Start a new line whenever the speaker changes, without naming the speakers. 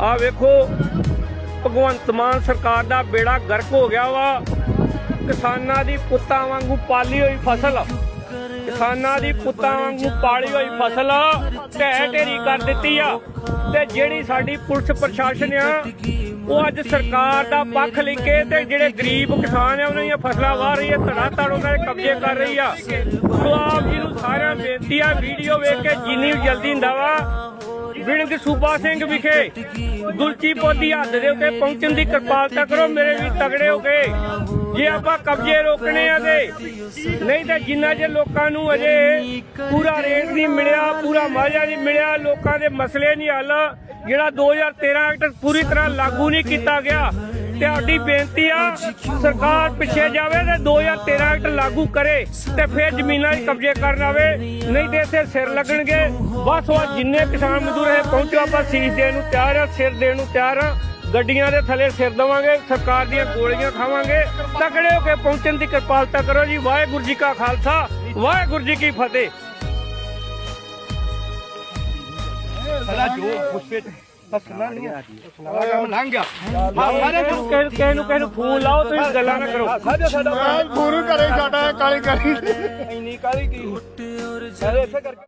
ਆ ਵੇਖੋ, ਭਗਵੰਤ ਮਾਨ ਸਰਕਾਰ ਦਾ ਬੇੜਾ ਗਰਕ ਹੋ ਗਿਆ ਵਾ। ਕਿਸਾਨਾਂ ਦੀ ਪੁੱਤਾਂ ਵਾਂਗੂ ਪਾਲੀ ਹੋਈ ਫਸਲ। ਕਿਸਾਨਾਂ ਦੀ ਪੁੱਤਾਂ ਵਾਂਗੂ ਪਾਲੀ ਹੋਈ ਫਸਲ ਢਹਿ ਢੇਰੀ ਕਰ ਦਿੱਤੀ ਆ। ਤੇ ਜਿਹੜੀ ਸਾਡੀ ਪੁਲਿਸ ਪ੍ਰਸ਼ਾਸਨ ਆ, ਉਹ ਅੱਜ ਸਰਕਾਰ ਦਾ ਪੱਖ ਲੈ ਕੇ ਤੇ ਜਿਹੜੇ ਗਰੀਬ ਕਿਸਾਨ ਆ, ਉਹਨਾਂ ਦੀਆਂ ਫਸਲਾਂ ਵਾਹ ਰਹੀ ਹੈ ਧੜਾ ਧੜ ਉਹਨਾਂ ਦੇ ਕਬਜ਼ੇ ਕਰ ਰਹੀ ਆ। ਸੋ ਆਪ ਜੀ ਨੂੰ ਸਾਰਿਆਂ ਨੂੰ ਬੇਨਤੀ ਆ, ਵੀਡੀਓ ਵੇਖ ਕੇ ਜਿੰਨੀ ਜਲਦੀ ਹੁੰਦਾ ਵਾ ਵਿਣਗ ਸੂਬਾ ਸਿੰਘ ਵਿਖੇ ਦੁਲਚੀ ਪੋਦੀ ਹੱਦ ਦੇ ਉੱਤੇ ਪਹੁੰਚਣ ਦੀ ਕਿਰਪਾਲਤਾ ਕਰੋ, ਮੇਰੇ ਵੀ ਤਗੜੇ ਹੋ ਕੇ। ਜੇ ਆਪਾਂ ਕਬਜ਼ੇ ਰੋਕਣੇ ਆ ਤੇ ਨਹੀਂ ਤਾਂ ਜਿੰਨਾ ਜੇ ਲੋਕਾਂ ਨੂੰ ਅਜੇ ਪੂਰਾ ਰੇਟ ਨਹੀਂ ਮਿਲਿਆ, ਪੂਰਾ ਮਾਜਾ ਨਹੀਂ ਮਿਲਿਆ, ਲੋਕਾਂ ਦੇ ਮਸਲੇ ਨਹੀਂ ਹੱਲ, ਜਿਹੜਾ 2013 ਐਕਟ ਪੂਰੀ ਤਰ੍ਹਾਂ ਲਾਗੂ ਨਹੀਂ ਕੀਤਾ ਗਿਆ ਤੁਹਾਡੀ ਬੇਨਤੀ ਆ, ਸਰਕਾਰ ਪਿੱਛੇ ਜਾਵੇ ਤੇ 2013 ਐਕਟ ਲਾਗੂ ਕਰੇ ਤੇ ਫਿਰ ਜ਼ਮੀਨਾਂ 'ਚ ਕਬਜ਼ੇ ਕਰਨ ਆਵੇ। ਨਹੀਂ ਤੇ ਇੱਥੇ ਸਿਰ ਲੱਗਣਗੇ। ਬਸ ਉਹ ਜਿੰਨੇ ਕਿਸਾਨ ਮਜ਼ਦੂਰ ਹੈ ਪਹੁੰਚੋ, ਆਪਾਂ ਸੀਸ ਦੇਣ ਨੂੰ ਤਿਆਰ ਆ, ਸਿਰ ਦੇਣ ਨੂੰ ਤਿਆਰ ਆ। ਗੱਡੀਆਂ ਦੇ ਥੱਲੇ ਸਿਰ ਦਵਾਂਗੇ, ਸਰਕਾਰ ਦੀਆਂ ਗੋਲੀਆਂ ਖਾਵਾਂਗੇ। ਤਕੜੇ ਹੋ ਕੇ ਪਹੁੰਚਣ ਦੀ ਕਿਰਪਾਲਤਾ ਕਰੋ ਜੀ। ਵਾਹਿਗੁਰੂ ਜੀ ਕਾ ਖਾਲਸਾ, ਵਾਹਿਗੁਰੂ ਜੀ ਕੀ ਫਤਿਹ।
ਸਾਡਾ ਜੋ ਪੁਸ਼ਪੇ ਹੱਸਣਾ ਨਹੀਂ ਸਾਰਾ ਕੰਮ ਲੰਘ ਗਿਆ।
ਸਾਰੇ ਨੂੰ ਕਿਸੇ ਕਿਸੇ ਨੂੰ ਕਿਸੇ ਨੂੰ ਫੋਨ ਲਾਓ ਤੁਸੀਂ ਗੱਲਾਂ ਨਾ ਕਰੋ।
ਸਾਡਾ ਸਾਡਾ
ਮੈਂ ਗੁਰੂ ਘਰੇ ਛੱਡਾ ਕਾਲੀ ਕਾਲੀ
ਇੰਨੀ ਕਾਲੀ ਕੀ? ਸਾਰੇ ਇਸੇ ਕਰਕੇ